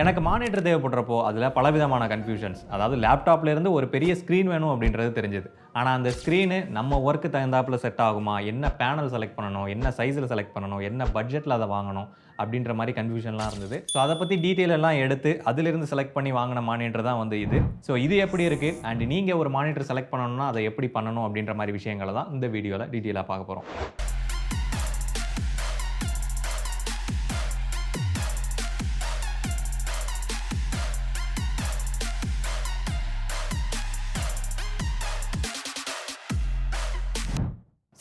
எனக்கு மானிட்டர் தேவைப்படுறப்போ அதில் பலவிதமான கன்ஃபியூஷன்ஸ் அதாவது லேப்டாப்லேருந்து ஒரு பெரிய ஸ்க்ரீன் வேணும் அப்படின்றது தெரிஞ்சது. ஆனால் அந்த ஸ்க்ரீனு நம்ம ஒர்க்கு தகுந்தாப்புல செட் ஆகுமா? என்ன பேனல் செலக்ட் பண்ணணும்? என்ன சைஸில் செலக்ட் பண்ணணும்? என்ன பட்ஜெட்டில் அதை வாங்கணும்? அப்படின்ற மாதிரி கன்ஃபியூஷன்லாம் இருந்தது. ஸோ அதை பற்றி டீட்டெயில் எல்லாம் எடுத்து அதிலிருந்து செலக்ட் பண்ணி வாங்கின மானிட்டர் தான் வந்து இது. ஸோ இது எப்படி இருக்குது அண்ட் நீங்கள் ஒரு மானிட்டர் செலக்ட் பண்ணணும்னா அதை எப்படி பண்ணணும் அப்படின்ற மாதிரி விஷயங்களை தான் இந்த வீடியோவில் டீட்டெயிலாக பார்க்க போகிறோம்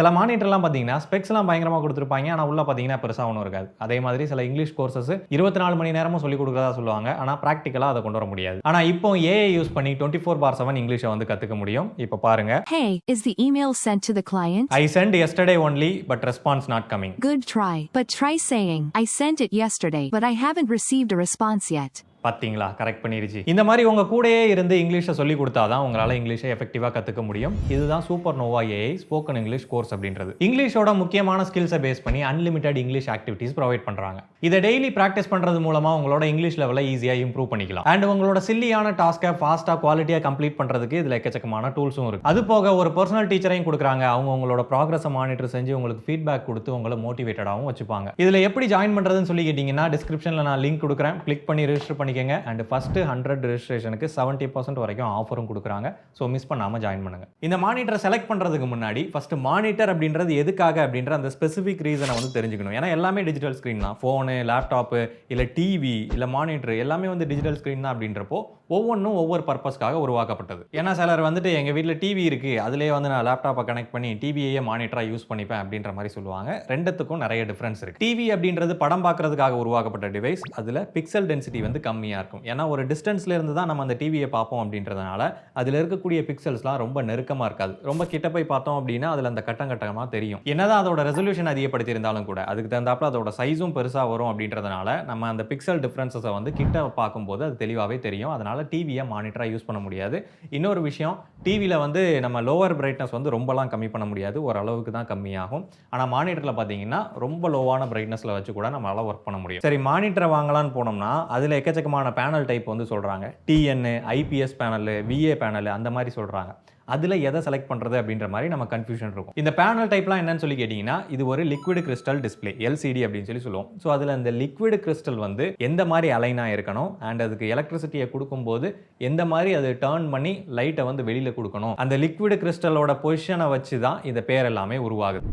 சில மானிட்டர்லாம் பார்த்தீங்கன்னா ஸ்பெக்ஸ்லாம் பயங்கரமாக கொடுத்துருப்பாங்க. ஆனால் உள்ள பார்த்தீங்கன்னா பெருசாக ஒன்றும் இருக்காது. அதே மாதிரி சில இங்கிலீஷ் கோர்சஸ் இருபத்தி நாலு மணி நேரமும் சொல்லிக் கொடுக்குறதா சொல்லுவாங்க. ஆனால் ப்ராக்டிக்கலாக அதை கொண்டு வர முடியாது. ஆனால் இப்போ ஏஐ யூஸ் பண்ணி டுவெண்ட்டி ஃபோர் பார் செவன் இங்கிலீஷை வந்து கற்றுக்க முடியும். இப்போ பாருங்க. Hey, is the email sent to the client? I sent yesterday only but response not coming Good try. But try saying, I sent it yesterday, but I haven't received a response yet. பார்த்தீங்களா correct பண்ணிருச்சு. இந்த மாதிரி உங்கள் கூடயே இருந்து இங்கிலீஷை சொல்லி கொடுத்தா தான் உங்களால் இங்கிலீஷை எஃபெக்டிவாக கற்றுக்க முடியும். இதுதான் Supernova AI spoken English course அப்படின்றது. இங்கிலீஷோட முக்கியமான ஸ்கில்ஸை பேஸ் பண்ணி அன்லிமிட்டட் இங்கிலீஷ் ஆக்டிவிட்டீஸ் ப்ரொவைட் பண்ணுறாங்க இதை டெய்லி ப்ராக்டிஸ் பண்ணுறது மூலமாக உங்களோட இங்கிலீஷ் லெவலை ஈஸியாக இம்ப்ரூவ் பண்ணிக்கலாம். அண்ட் உங்களோட சில்லியான டாஸ்க்கை ஃபாஸ்ட்டாக குவாலிட்டியாக கம்ப்ளீட் பண்ணுறதுக்கு இதில் எக்கச்சக்கமான டூல்ஸும் இருக்கு. அது போக ஒரு பர்சனல் டீச்சரையும் கொடுக்குறாங்க. அவங்க உங்களோட ப்ராக்ரஸை மானிட்டர் செஞ்சு உங்களுக்கு ஃபீட்பேக் கொடுத்து உங்களை மோட்டிவேட்டடாகவும் வச்சுப்பாங்க. இதில் எப்படி ஜாயின் பண்ணுறதுன்னு சொல்லி கேட்டிங்கன்னா டிஸ்கிரிப்ஷனில் நான் லிங்க் கொடுக்குறேன். கிளிக் பண்ணி ரெஜிஸ்டர் பண்ணிக்கோங்க. அண்ட் ஃபஸ்ட்டு ஹண்ட்ரட் ரிஜிஸ்ட்ரேஷனுக்கு செவன்ட்டி பர்சன்ட் வரைக்கும் ஆஃபரும் கொடுக்குறாங்க. ஸோ மிஸ் பண்ணாமல் ஜாயின் பண்ணுங்க. இந்த மானிட்டரை செலக்ட் பண்ணுறதுக்கு முன்னாடி ஃபஸ்ட்டு மானிட்டர் அப்படின்றது எதுக்காக அப்படின்ற அந்த ஸ்பெசிஃபிக் ரீசனை வந்து தெரிஞ்சுக்கணும். ஏன்னா எல்லாமே டிஜிட்டல் ஸ்க்ரீன் தான். ஃபோனு லேப்டாப்பு இல்லை டிவி இல்லை மானிட்டர் எல்லாமே வந்து டிஜிட்டல் ஸ்க்ரீன் தான் அப்படின்றப்போ ஒவ்வொன்றும் ஒவ்வொரு பர்பஸ்க்காக உருவாக்கப்பட்டது. ஏன்னா சிலர் வந்துட்டு எங்கள் வீட்டில் டிவி இருக்குது அதிலே வந்து நான் லேப்டாப்பை கனெக்ட் பண்ணி டிவியையே மானிட்டராக யூஸ் பண்ணிப்பேன் அப்படின்ற மாதிரி சொல்லுவாங்க. ரெண்டுத்துக்கும் நிறைய டிஃப்ரென்ஸ் இருக்குது டிவி அப்படின்றது படம் பார்க்கறதுக்காக உருவாக்கப்பட்ட டிவைஸ் அதில் பிக்சல் டென்சிட்டி வந்து கம்மி கம்மியாக இருக்கும். ஏன்னா ஒரு டிஸ்டன்ஸ்ல இருந்து தான் நம்ம அந்த டிவியை பார்ப்போம் அப்படின்றதுனால அதில் இருக்கக்கூடிய பிக்சல்ஸ்லாம் ரொம்ப நெருக்கமாக இருக்காது. ரொம்ப கிட்ட போய் பார்த்தோம் அப்படின்னா அதில் அந்த கட்டம் கட்டமாக தெரியும். என்னதான் அதோட ரெசல்யூஷன் அதிகப்படுத்தி இருந்தாலும் கூட அதுக்கு தகுந்தாப்பில் அதோட சைஸும் பெருசாக வரும் அப்படின்றதுனால நம்ம அந்த பிக்சல் டிஃப்ரென்சஸை வந்து கிட்ட பார்க்கும்போது அது தெளிவாகவே தெரியும். அதனால டிவியை மானிட்டராக யூஸ் பண்ண முடியாது. இன்னொரு விஷயம் டிவியில் வந்து நம்ம லோவர் பிரைட்னஸ் வந்து ரொம்பலாம் கம்மி பண்ண முடியாது. ஓரளவுக்கு தான் கம்மியாகும். ஆனால் மானிட்டரில் பார்த்தீங்கன்னா ரொம்ப லோவான பிரைட்னஸில் வச்சு கூட நம்மளால் ஒர்க் பண்ண முடியும். சரி மானிட்டரை வாங்கலான்னு போனோம்னா அதில் எக்கச்சக்கமான பேனல் டைப் வந்து சொல்கிறாங்க TN IPS panel VA panel அந்த மாதிரி சொல்கிறாங்க அதில் எதை செலக்ட் பண்ணுறது அப்படின்ற மாதிரி நம்ம கன்ஃபியூஷன் இருக்கும். இந்த பேனல் டைப்லாம் என்னன்னு சொல்லி கேட்டிங்கன்னா இது ஒரு லிக்விட் கிறிஸ்டல் டிஸ்ப்ளே எல்சிடி அப்படின்னு சொல்லி சொல்லுவோம். ஸோ அதில் அந்த லிக்விட் கிறிஸ்டல் வந்து எந்த மாதிரி அலைனாக இருக்கணும் அண்ட் அதுக்கு எலக்ட்ரிசிட்டியை கொடுக்கும்போது எந்த மாதிரி அது டேர்ன் பண்ணி லைட்டை வந்து வெளியில் கொடுக்கணும்? அந்த லிக்விட் கிறிஸ்டலோட பொசிஷனை வச்சு தான் இந்த பேர் எல்லாமே உருவாகுது.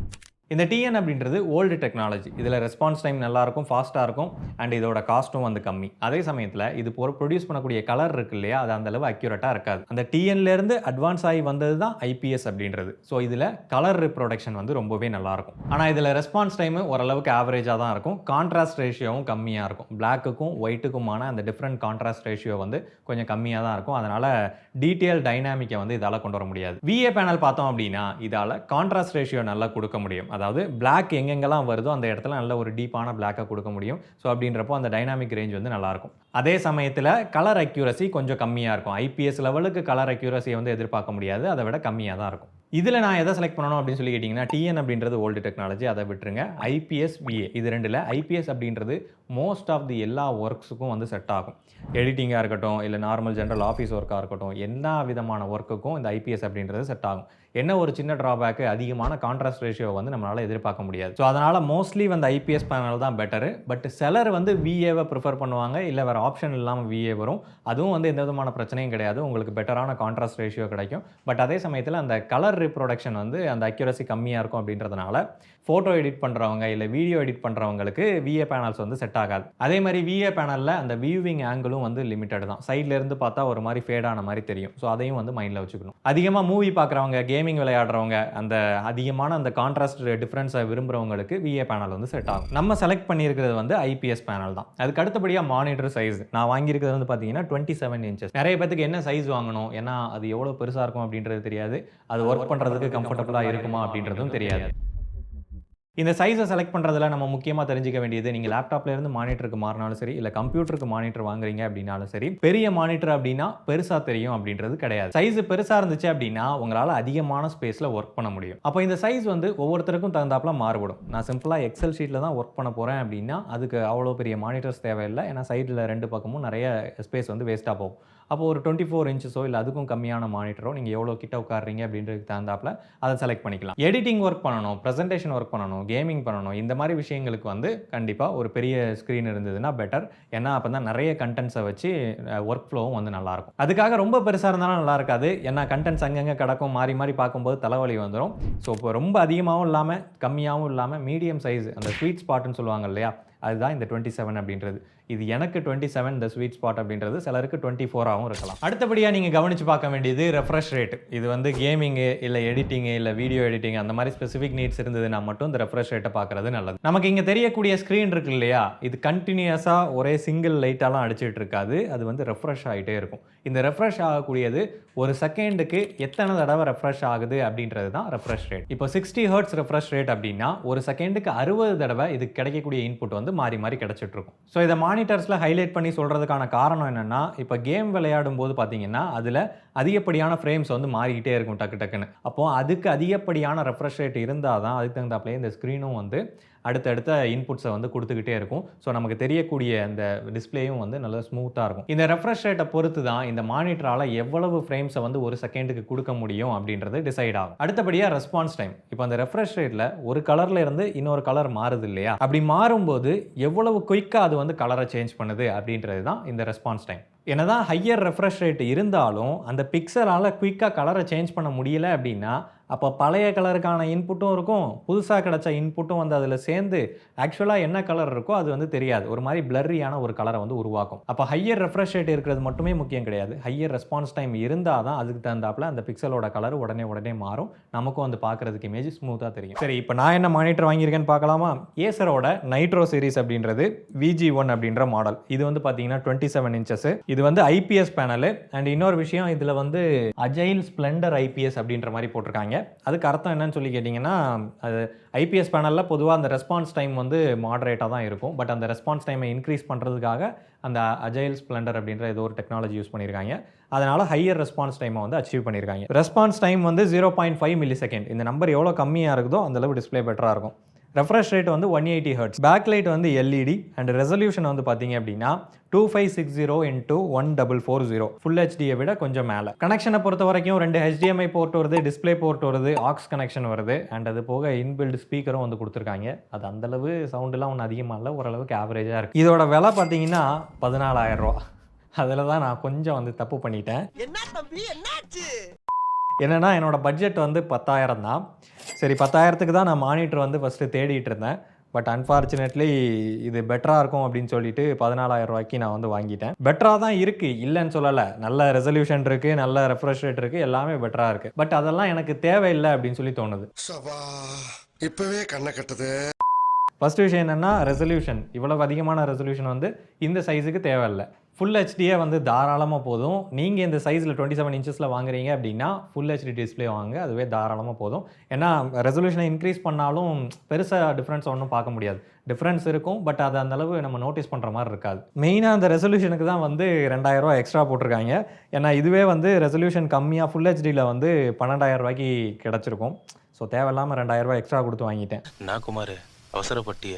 இந்த டிஎன் அப்படின்றது ஓல்டு டெக்னாலஜி இதில் ரெஸ்பான்ஸ் டைம் நல்லாயிருக்கும் ஃபாஸ்ட்டாக இருக்கும் அண்ட் இதோட காஸ்ட்டும் வந்து கம்மி. அதே சமயத்தில் இது போகிற ப்ரொடியூஸ் பண்ணக்கூடிய கலர் இருக்கு இல்லையா அது அந்தளவு அக்யூரேட்டாக இருக்காது. அந்த டிஎன்லேருந்து அட்வான்ஸ் ஆகி வந்தது தான் ஐபிஎஸ் அப்படின்றது. ஸோ இதில் கலர் ரிப்ரொடக்ஷன் வந்து ரொம்பவே நல்லாயிருக்கும் ஆனால் இதில் ரெஸ்பான்ஸ் டைமு ஓரளவுக்கு ஆவரேஜாக தான் இருக்கும். கான்ட்ராஸ்ட் ரேஷியோவும் கம்மியாக இருக்கும். பிளாக்குக்கும் ஒயிட்டுக்குமான அந்த டிஃப்ரெண்ட் கான்ட்ராஸ்ட் ரேஷியோ வந்து கொஞ்சம் கம்மியாக தான் இருக்கும். அதனால் டீட்டெயில் டைனாமிக்கை வந்து இதால் கொண்டு வர முடியாது. விஏ பேனல் பார்த்தோம் அப்படின்னா இதால் கான்ட்ராஸ்ட் ரேஷியோ நல்லா கொடுக்க முடியும். அதாவது பிளாக் எங்கெங்கெல்லாம் வருதோ அந்த இடத்துல நல்ல ஒரு டீப்பான பிளாக்கை கொடுக்க முடியும். ஸோ அப்படின்றப்போ அந்த டைனாமிக் ரேஞ்ச் வந்து நல்லாயிருக்கும். அதே சமயத்தில் கலர் அக்யூரசி கொஞ்சம் கம்மியாக இருக்கும். ஐபிஎஸ் லெவலுக்கு கலர் அக்யூரசியை வந்து எதிர்பார்க்க முடியாது. அதை விட கம்மியாக தான் இருக்கும். இதில் நான் எதை செலக்ட் பண்ணணும் அப்படின்னு சொல்லி கேட்டிங்கன்னா டிஎன் அப்படின்றது ஓல்டு டெக்னாலஜி அதை விட்டுருங்க. ஐபிஎஸ் பிஏ இது ரெண்டில் ஐபிஎஸ் அப்படின்றது மோஸ்ட் ஆஃப் தி எல்லா ஒர்க்ஸுக்கும் வந்து செட் ஆகும். எடிட்டிங்காக இருக்கட்டும் இல்லை நார்மல் ஜென்ரல் ஆஃபீஸ் ஒர்க்காக இருக்கட்டும் எல்லா விதமான ஒர்க்குக்கும் இந்த ஐபிஎஸ் அப்படின்றது செட் ஆகும். என்ன ஒரு சின்ன ட்ராபேக்கு அதிகமான கான்ட்ராஸ்ட் ரேஷியோ வந்து நம்மளால் எதிர்பார்க்க முடியாது. ஸோ அதனால் மோஸ்ட்லி வந்து ஐபிஎஸ் பேனல் தான் பெட்டரு பட் சிலர் வந்து விஏவை ப்ரிஃபர் பண்ணுவாங்க. இல்லை வேறு ஆப்ஷன் இல்லாமல் விஏ வரும். அதுவும் வந்து எந்த விதமான பிரச்சனையும் கிடையாது. உங்களுக்கு பெட்டரான கான்ட்ராஸ்ட் ரேஷியோ கிடைக்கும். பட் அதே சமயத்தில் அந்த கலர் ரிப்ரொடக்ஷன் வந்து அந்த அக்யூரசி கம்மியாக இருக்கும் அப்படின்றதுனால ஃபோட்டோ எடிட் பண்ணுறவங்க இல்லை வீடியோ எடிட் பண்ணுறவங்களுக்கு விஏ பேனல்ஸ் வந்து செட் ஆகாது. அதே மாதிரி விஏ பேனலில் அந்த வியூவிங் ஆங்கிளும் வந்து லிமிட்டட் தான். சைட்லேருந்து பார்த்தா ஒரு மாதிரி ஃபேடான மாதிரி தெரியும். ஸோ அதையும் வந்து மைண்டில் வச்சுக்கணும். அதிகமாக மூவி பார்க்குறவங்க கேம் கேமிங் விளையாடுறவங்க அந்த அதிகமான அந்த கான்ட்ராஸ்ட் டிஃப்ரென்ஸை விரும்புறவங்களுக்கு விஏ பேனல் வந்து செட் ஆகும். நம்ம செலக்ட் பண்ணியிருக்கிறது வந்து ஐபிஎஸ் பேனல் தான். அதுக்கு அடுத்தபடியாக மானிட்டர் சைஸ் நான் வாங்கியிருக்கிறது வந்து பார்த்தீங்கன்னா டுவெண்ட்டி செவன் இன்ச்சஸ் நிறைய பேத்துக்கு என்ன சைஸ் வாங்கணும்? ஏன்னா அது எவ்வளோ பெருசாக இருக்கும் அப்படின்றது தெரியாது. அது ஒர்க் பண்ணுறதுக்கு கம்ஃபர்டபுளாக இருக்குமா அப்படின்றதும் தெரியாது. இந்த சைஸை செலக்ட் பண்ணுறதுல நம்ம முக்கியமாக தெரிஞ்சுக்க வேண்டியது நீங்கள் லேப்டாப்லேருந்து மானிட்டருக்கு மாறினாலும் சரி இல்லை கம்ப்யூட்டருக்கு மானிட்டர் வாங்குறீங்க அப்படின்னாலும் சரி பெரிய மானிட்டர் அப்படின்னா பெருசாக தெரியும் அப்படின்றது கிடையாது. சைஸ் பெருசாக இருந்துச்சு அப்படின்னா உங்களால் அதிகமான ஸ்பேஸில் ஒர்க் பண்ண முடியும். அப்போ இந்த சைஸ் வந்து ஒவ்வொருத்தருக்கும் தகுந்தாப்புல மாறுபடும். நான் சிம்பிளாக எக்ஸல் ஷீட்டில் தான் ஒர்க் பண்ண போகிறேன் அப்படின்னா அதுக்கு அவ்வளோ பெரிய மானிட்டர்ஸ் தேவையில்லை. ஏன்னா சைடில் ரெண்டு பக்கமும் நிறைய ஸ்பேஸ் வந்து வேஸ்ட்டாக போகும். அப்போ ஒரு டுவெண்ட்டி ஃபோர் இன்ச்சஸோ இல்லை அதுக்கும் கம்மியான மானிட்டரோ நீங்கள் எவ்வளோ கிட்ட உட்காடுறீங்க அப்படின்றதுக்கு தகுந்தாப்பில் அதை செலக்ட் பண்ணிக்கலாம். எடிட்டிங் ஒர்க் பண்ணணும் ப்ரெசன்டேஷன் ஒர்க் பண்ணணும் கேமிங் பண்ணணும். இந்த மாதிரி விஷயங்களுக்கு வந்து கண்டிப்பாக ஒரு பெரிய ஸ்க்ரீன் இருந்ததுன்னா பெட்டர் ஏன்னா அப்போ தான் நிறைய கண்டென்ட்ஸை வச்சு ஒர்க் ஃப்ளோவும் வந்து நல்லாயிருக்கும். அதுக்காக ரொம்ப பெருசாக இருந்தாலும் நல்லா இருக்காது. ஏன்னா கண்டென்ட்ஸ் அங்கங்கே கிடக்கும். மாறி மாறி பார்க்கும்போது தலைவலி வந்துடும் ஸோ இப்போ ரொம்ப அதிகமாகவும் இல்லாமல் கம்மியாகவும் இல்லாமல் மீடியம் சைஸ் அந்த ஸ்வீட் ஸ்பாட்னு சொல்லுவாங்க இல்லையா? அதுதான் இந்த டுவெண்ட்டி செவன் அப்படின்றது. இது எனக்கு டுவெண்ட்டி செவன் இந்த ஸ்வீட் ஸ்பாட் அப்படின்றது சிலருக்கு டுவெண்ட்டி ஃபோராகவும் இருக்கலாம். அடுத்தபடியாக நீங்கள் கவனித்து பார்க்க வேண்டியது ரெஃப்ரெஷ் ரேட் இது வந்து கேமிங்கு இல்லை எடிட்டிங்கு இல்லை வீடியோ எடிட்டிங் அந்த மாதிரி ஸ்பெசிஃபிக் நீட்ஸ் இருந்ததுன்னா மட்டும் இந்த ரெஃப்ரெஷ் ரேட்டை பார்க்குறது நல்லது. நமக்கு இங்கே தெரியக்கூடிய ஸ்க்ரீன் இருக்கு இல்லையா? இது கண்டினியூஸாக ஒரே சிங்கிள் லைட்டாலாம் அடிச்சிட்டு இருக்காது. அது வந்து ரெஃப்ரெஷ் ஆகிட்டே இருக்கும். இந்த ரெஃப்ரெஷ் ஆகக்கூடியது ஒரு செகண்டுக்கு எத்தனை தடவை ரெஃப்ரெஷ் ஆகுது அப்படின்றது தான் ரெஃப்ரெஷ் ரேட் இப்போ சிக்ஸ்டி ஹர்ட்ஸ் ரெஃப்ரெஷ் ரேட் அப்படின்னா ஒரு செகண்டுக்கு அறுபது தடவை இது கிடைக்கக்கூடிய இன்புட் வந்து மாறி மாறி கிடச்சிட்ருக்கும் ஸோ இதை மானிட்டர்ஸில் ஹைலைட் பண்ணி சொல்கிறதுக்கான காரணம் என்னென்னா இப்போ கேம் விளையாடும் போது பார்த்தீங்கன்னா அதில் அதிகப்படியான ஃப்ரேம்ஸ் வந்து மாறிக்கிட்டே இருக்கும் டக்கு டக்குன்னு. அப்போது அதுக்கு அதிகப்படியான ரெஃப்ரெஷ் ரேட் இருந்தால் தான் அதுக்கு தகுந்தாப்புலேயே இந்த ஸ்க்ரீனும் வந்து அடுத்தடுத்த இன்புட்ஸை வந்து கொடுத்துக்கிட்டே இருக்கும். ஸோ நமக்கு தெரியக்கூடிய அந்த டிஸ்ப்ளேயும் வந்து நல்லா ஸ்மூத்தாக இருக்கும். இந்த ரெஃப்ரெஷ் ரேட்டை பொறுத்து தான் இந்த மானிட்டரால் எவ்வளவு ஃப்ரேம்ஸை வந்து ஒரு செகண்டுக்கு கொடுக்க முடியும் அப்படின்றது டிசைட் ஆகும். அடுத்தபடியாக ரெஸ்பான்ஸ் டைம் இப்போ அந்த ரெஃப்ரெஷ் ரேட்டில் ஒரு கலரில் இருந்து இன்னொரு கலர் மாறுது இல்லையா? அப்படி மாறும்போது எவ்வளவு குயிக்காக அது வந்து கலரை சேஞ்ச் பண்ணுது அப்படின்றது தான் இந்த ரெஸ்பான்ஸ் டைம் என்னதான் ஹையர் ரெஃப்ரெஷ் ரேட் இருந்தாலும் அந்த பிக்சலால் குயிக்காக கலரை சேஞ்ச் பண்ண முடியல அப்படின்னா அப்போ பழைய கலருக்கான இன்புட்டும் இருக்கும். புதுசாக கிடச்ச இன்புட்டும் வந்து அதில் சேர்ந்து ஆக்சுவலாக என்ன கலர் இருக்கோ அது வந்து தெரியாது. ஒரு மாதிரி பிளரியான ஒரு கலரை வந்து உருவாக்கும். அப்போ ஹையர் ரெஃப்ரெஷ் ரேட் இருக்கிறது மட்டுமே முக்கியம் கிடையாது. ஹையர் ரெஸ்பான்ஸ் டைம் இருந்தால் தான் அதுக்கு தகுந்தாப்புல அந்த பிக்சலோட கலர் உடனே உடனே மாறும். நமக்கும் வந்து பார்க்குறதுக்கு இமேஜ் ஸ்மூத்தாக தெரியும். சரி இப்போ நான் என்ன மானிட்டர் வாங்கியிருக்கேன்னு பார்க்கலாமா? ஏசரோட நைட்ரோ சீரிஸ் அப்படின்றது விஜி ஒன் அப்படின்ற மாடல் இது வந்து பார்த்தீங்கன்னா டுவெண்ட்டி செவன் இன்ச்சஸ் இது வந்து ஐபிஎஸ் பேனல் அண்ட் இன்னொரு விஷயம் இதில் வந்து அஜைல் ஸ்ப்ளெண்டர் ஐபிஎஸ் அப்படின்ற மாதிரி போட்டிருக்காங்க. அதுக்கு அர்த்தம் என்னன்னு சொல்லி கேட்டிங்கன்னா அது ஐபிஎஸ் பேனலில் பொதுவாக அந்த ரெஸ்பான்ஸ் டைம் வந்து மாடரேட்டாக தான் இருக்கும். பட் அந்த ரெஸ்பான்ஸ் டைமை இன்க்ரீஸ் பண்ணுறதுக்காக அந்த அஜைல் ஸ்ப்ளெண்டர் அப்படின்ற ஏதோ ஒரு டெக்னாலஜி யூஸ் பண்ணியிருக்காங்க. அதனால் ஹையர் ரெஸ்பான்ஸ் டைமை வந்து அச்சீவ் பண்ணியிருக்காங்க. ரெஸ்பான்ஸ் டைம் வந்து zero point five millisecond இந்த நம்பர் எவ்வளோ கம்மியாக இருக்குதோ அந்தளவு டிஸ்ப்ளே பெட்டராக இருக்கும். ரெஃப்ரெஷ் ரேட் வந்து one eighty hertz back light வந்து எல்இடி அண்ட் ரெசல்யூஷன் வந்து பார்த்தீங்க அப்படின்னா two five six zero into one double four zero full ஹெச்டியை விட கொஞ்சம் மேலே. கனெக்ஷனை பொறுத்த வரைக்கும் ரெண்டு ஹெச்டிஎம்ஐ போர்ட் வருது டிஸ்ப்ளே போர்ட் வருது ஆக்ஸ் கனெக்ஷன் வருது. அண்ட் அது போக இன்பில்ட் ஸ்பீக்கரும் வந்து கொடுத்துருக்காங்க. அது அந்தளவு சவுண்டெலாம் ஒன்றும் அதிகமாக இல்லை ஓரளவுக்கு ஆவரேஜாக இருக்குது இதோட விலை பார்த்தீங்கன்னா பதினாலாயிரம் ரூபா. அதில் தான் நான் கொஞ்சம் வந்து தப்பு பண்ணிட்டேன். என்ன தம்பி? என்னாச்சு? என்னன்னா என்னோடய பட்ஜெட் வந்து பத்தாயிரம் தான். சரி பத்தாயிரத்துக்கு தான் நான் மானிட்டர் வந்து ஃபஸ்ட்டு தேடிட்டு இருந்தேன். பட் அன்ஃபார்ச்சுனேட்லி இது பெட்டராக இருக்கும் அப்படின்னு சொல்லிட்டு பதினாலாயிரம் ரூபாய்க்கு நான் வந்து வாங்கிட்டேன். பெட்டராக தான் இருக்குது இல்லைன்னு சொல்லலை. நல்ல ரெசல்யூஷன் இருக்குது நல்ல ரெஃப்ரெஷ் ரேட் இருக்குது எல்லாமே பெட்டராக இருக்குது பட் அதெல்லாம் எனக்கு தேவையில்லை அப்படின்னு சொல்லி தோணுது. இப்போவே கண்ணை கட்டுது. ஃபர்ஸ்ட் விஷயம் என்னென்னா ரெசல்யூஷன் இவ்வளவு அதிகமான ரெசல்யூஷன் வந்து இந்த சைஸுக்கு தேவையில்லை. ஃபுல் ஹெச்டியே வந்து தாராளமாக போதும். நீங்கள் இந்த சைஸில் டுவெண்ட்டி செவன் இன்ச்சஸில் வாங்குறீங்க அப்படின்னா ஃபுல் ஹெச்டி டிஸ்ப்ளே வாங்க. அதுவே தாராளமாக போதும். ஏன்னா ரெசல்யூஷனை இன்க்ரீஸ் பண்ணாலும் பெருசாக டிஃப்ரென்ஸ் ஒன்றும் பார்க்க முடியாது. டிஃப்ரென்ஸ் இருக்கும் பட் அது அந்தளவு நம்ம நோட்டீஸ் பண்ணுற மாதிரி இருக்காது. மெயினாக அந்த ரெசல்யூஷனுக்கு தான் வந்து ரெண்டாயிரரூவா எக்ஸ்ட்ரா போட்டிருக்காங்க. ஏன்னா இதுவே வந்து ரெசல்யூஷன் கம்மியாக ஃபுல் ஹெச்டியில் வந்து பன்னெண்டாயிரம் ரூபாய்க்கு கிடச்சிருக்கும். ஸோ தேவையில்லாமல் ரெண்டாயிரரூவா எக்ஸ்ட்ரா கொடுத்து வாங்கிட்டேன். நான் குமார் அவசரப்பட்டிய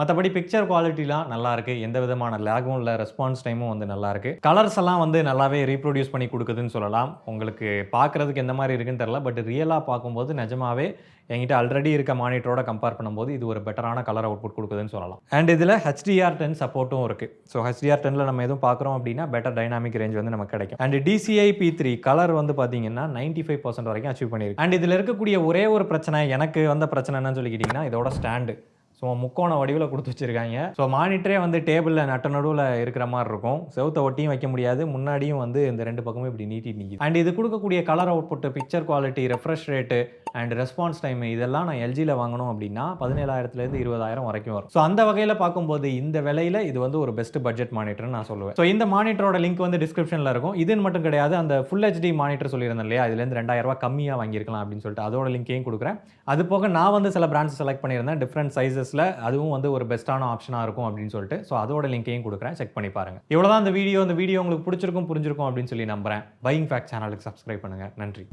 மற்றபடி பிக்சர் குவாலிட்டிலாம் நல்லா இருக்கு. எந்த விதமான லேகும் இல்லை ரெஸ்பான்ஸ் டைமும் வந்து நல்லா இருக்கு. கலர்ஸ் எல்லாம் வந்து நல்லாவே ரீப்ரொடியூஸ் பண்ணி கொடுக்குதுன்னு சொல்லலாம். உங்களுக்கு பார்க்கறதுக்கு எந்த மாதிரி இருக்குன்னு தெரில பட் ரியலாக பார்க்கும்போது நிஜமாவே என்கிட்ட ஆல்ரெடி இருக்க மானிட்டரோட கம்பேர் பண்ணும்போது இது ஒரு பெட்டரான கலர் அவுட்புட் கொடுக்குதுன்னு சொல்லலாம். அண்ட் இதில் ஹெச்டிஆர் டென் சப்போர்ட்டும் இருக்குது ஸோ ஹெச்டிஆர் டெனில் நம்ம எதுவும் பார்க்குறோம் அப்படின்னா பெட்டர் டைனாமிக் ரேஞ்ச் வந்து நமக்கு கிடைக்கும். And DCI P three colour வந்து பார்த்தீங்கன்னா நைன்டி ஃபைவ் பர்சன்ட் வரைக்கும் அச்சீவ் பண்ணியிருக்கு. அண்ட் இதில் இருக்கக்கூடிய ஒரே ஒரு பிரச்சனை எனக்கு வந்த பிரச்சனை என்னன்னு சொல்லிக்கிட்டிங்கன்னா இதோட ஸ்டாண்டு ஸோ முக்கோண வடிவில் கொடுத்து வச்சிருக்காங்க. ஸோ மானிட்டரே வந்து டேபிளில் நட்ட நடுவில் இருக்கிற மாதிரி இருக்கும். செவுத்த ஒட்டியும் வைக்க முடியாது. முன்னாடியும் வந்து இந்த ரெண்டு பக்கமும் இப்படி நீட்டி நிற்கிது அண்ட் இது கொடுக்கக்கூடிய colour output picture quality refresh rate and response time இதெல்லாம் நான் எல்ஜியில் வாங்கணும் அப்படின்னா பதினேழாயிரத்துலேருந்து இருபதாயிரம் வரைக்கும் வரும். ஸோ அந்த வகையில் பார்க்கும்போது இந்த விலையில் இது வந்து ஒரு பெஸ்ட் பட்ஜெட் மானிட்டர்னு நான் சொல்லுவேன். ஸோ இந்த மானிட்டரோட லிங்க் வந்து டிஸ்கிரிப்ஷனில் இருக்கும். இதுன்னு மட்டும் கிடையாது அந்த ஃபுல் ஹெச்டி மானிட்டர் சொல்லியிருந்தேன் இல்லையா? இதுலேருந்து ரெண்டாயிரம் கம்மியாக வாங்கியிருக்கலாம் அப்படின்னு சொல்லிட்டு அதோட லிங்கையும் கொடுக்குறேன். அது போக நான் வந்து சில பிராண்ட்ஸ் செலக்ட் பண்ணியிருந்தேன். டிஃப்ரெண்ட் சைஸஸில் அதுவும் வந்து ஒரு பெஸ்ட்டான ஆப்ஷனாக இருக்கும் அப்படின்னு சொல்லிட்டு. ஸோ அதோட லிங்கையும் கொடுக்குறேன். செக் பண்ணி பாருங்க. இவ்வளோதான் இந்த வீடியோ இந்த வீடியோ உங்களுக்கு பிடிச்சிருக்கும் புரிஞ்சிருக்கும் அப்படின்னு சொல்லி நம்புறேன். பையிங் ஃபேக்ட் சேனலுக்கு சப்ஸ்கிரைப் பண்ணுங்கள் நன்றி.